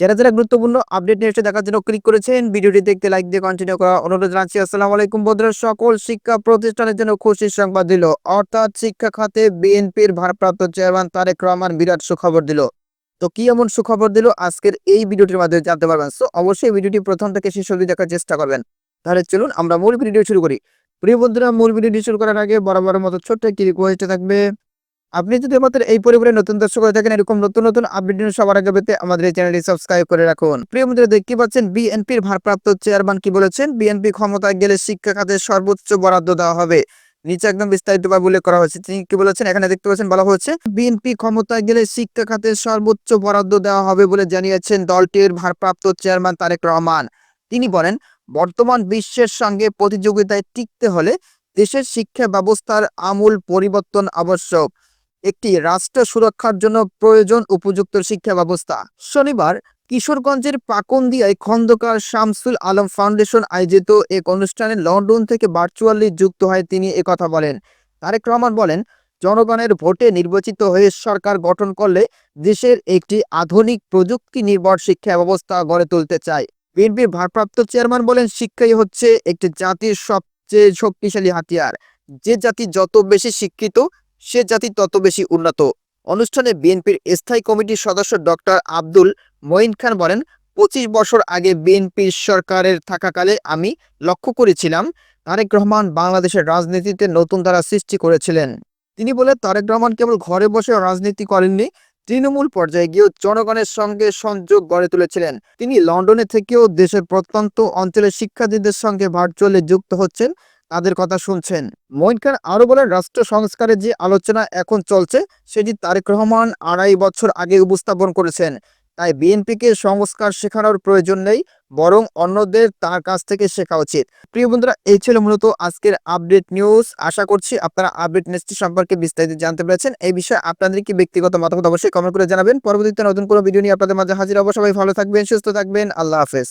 যারা যারা গুরুত্বপূর্ণ আপডেট নিয়ে দেখার জন্য ক্লিক করেছেন, ভিডিওটি দেখতে লাইক দিয়ে কন্টিনিউ করা অনুরোধ জানাচ্ছি। আসসালামু আলাইকুম বন্ধুরা, সকল শিক্ষা প্রতিষ্ঠানের জন্য খুশির সংবাদ দিল। অর্থাৎ শিক্ষা খাতে বিএনপির ভারপ্রাপ্ত চেয়ারম্যান তারেক রহমান বিরাট সুখবর দিল। তো কি এমন সুখবর দিল? আজকের এই ভিডিওটির মাধ্যমে জানতে পারবেন। সো অবশ্যই ভিডিওটি প্রথম থেকে শেষ অবধি দেখার চেষ্টা করবেন। তাহলে চলুন আমরা মূল ভিডিও শুরু করি। প্রিয় বন্ধুরা, মূল ভিডিওটি শুরু করার আগে বরাবরের মতো ছোট্ট একটি রিকোয়েস্ট থাকবে। আপনি যদি আমাদের এই পরিবারে নতুন দর্শক হয়ে থাকেন, এরকম নতুন নতুন আপডেট সবার আগে পেতে আমাদের এই চ্যানেলটি সাবস্ক্রাইব করে রাখুন। প্রিয় বন্ধুরা, দেখতে পাচ্ছেন বিএনপির ভারপ্রাপ্ত চেয়ারম্যান কি বলেছেন? বিএনপি ক্ষমতায় গেলে শিক্ষা খাতে সর্বোচ্চ বরাদ্দ দেওয়া হবে। নিচে একদম বিস্তারিত ভাবে উল্লেখ করা হয়েছে। তিনি কি বলেছেন? এখানে দেখতে পাচ্ছেন বলা হয়েছে, বিএনপি ক্ষমতায় গেলে শিক্ষা খাতে সর্বোচ্চ বরাদ্দ দেওয়া হবে বলে জানিয়েছেন দলটির ভারপ্রাপ্ত চেয়ারম্যান তারেক রহমান। তিনি বলেন, বর্তমান বিশ্বের সঙ্গে প্রতিযোগিতায় টিকতে হলে দেশের শিক্ষা ব্যবস্থার আমূল পরিবর্তন আবশ্যক। একটি রাষ্ট্র সুরক্ষার জন্য প্রয়োজন উপযুক্ত শিক্ষা ব্যবস্থা। শনিবার কিশোরগঞ্জের পাকন্দিয়ায় খন্দকার শামসুল আলম ফাউন্ডেশন আয়োজিত এক অনুষ্ঠানে লন্ডন থেকে ভার্চুয়ালি যুক্ত হয় তিনি একথা বলেন। তারেক রহমান বলেন, জনগণের ভোটে নির্বাচিত হয়ে সরকার গঠন করলে দেশের একটি আধুনিক প্রযুক্তি নির্ভর শিক্ষা ব্যবস্থা গড়ে তুলতে চায়। বিএনপির ভারপ্রাপ্ত চেয়ারম্যান বলেন, শিক্ষাই হচ্ছে একটি জাতির সবচেয়ে শক্তিশালী হাতিয়ার। যে জাতি যত বেশি শিক্ষিত সে জাতি তত বেশি উন্নত। অনুষ্ঠানে বিএনপির স্থায়ী কমিটির সদস্য ডক্টর আব্দুল মঈন খান বলেন, পঁচিশ বছর আগে বিএনপির সরকারের থাকাকালে আমি লক্ষ্য করেছিলাম তারেক রহমান বাংলাদেশের রাজনীতিতে নতুন ধারা সৃষ্টি করেছিলেন। তিনি বলে তারেক রহমান কেবল ঘরে বসে রাজনীতি করেননি, তৃণমূল পর্যায়ে গিয়েও জনগণের সঙ্গে সংযোগ গড়ে তুলেছিলেন। তিনি লন্ডনে থেকেও দেশের প্রত্যন্ত অঞ্চলের শিক্ষার্থীদের সঙ্গে ভার্চুয়ালি যুক্ত হচ্ছেন। তাদের কথা শুনছেন। মঈন খান আরও বলেন, রাষ্ট্র সংস্কারের যে আলোচনা এখন চলছে, সেটি তারেক রহমান আড়াই বছর আগে উপস্থাপন করেছেন। তাই বিএনপিকে সংস্কার শেখানোর প্রয়োজন নেই, বরং অন্যদের তার কাছ থেকে শেখা উচিত। প্রিয় বন্ধুরা, এই ছিল মূলত আজকের আপডেট নিউজ। আশা করছি আপনারা আপডেট নিউজটি সম্পর্কে বিস্তারিত জানতে পেরেছেন। এই বিষয়ে আপনাদের কি ব্যক্তিগত মতামত অবশ্যই কমেন্ট করে জানাবেন। পরবর্তীতে নতুন কোনো ভিডিও নিয়ে আপনাদের মাঝে হাজির হব। সবাই ভালো থাকবেন, সুস্থ থাকবেন। আল্লাহ হাফেজ।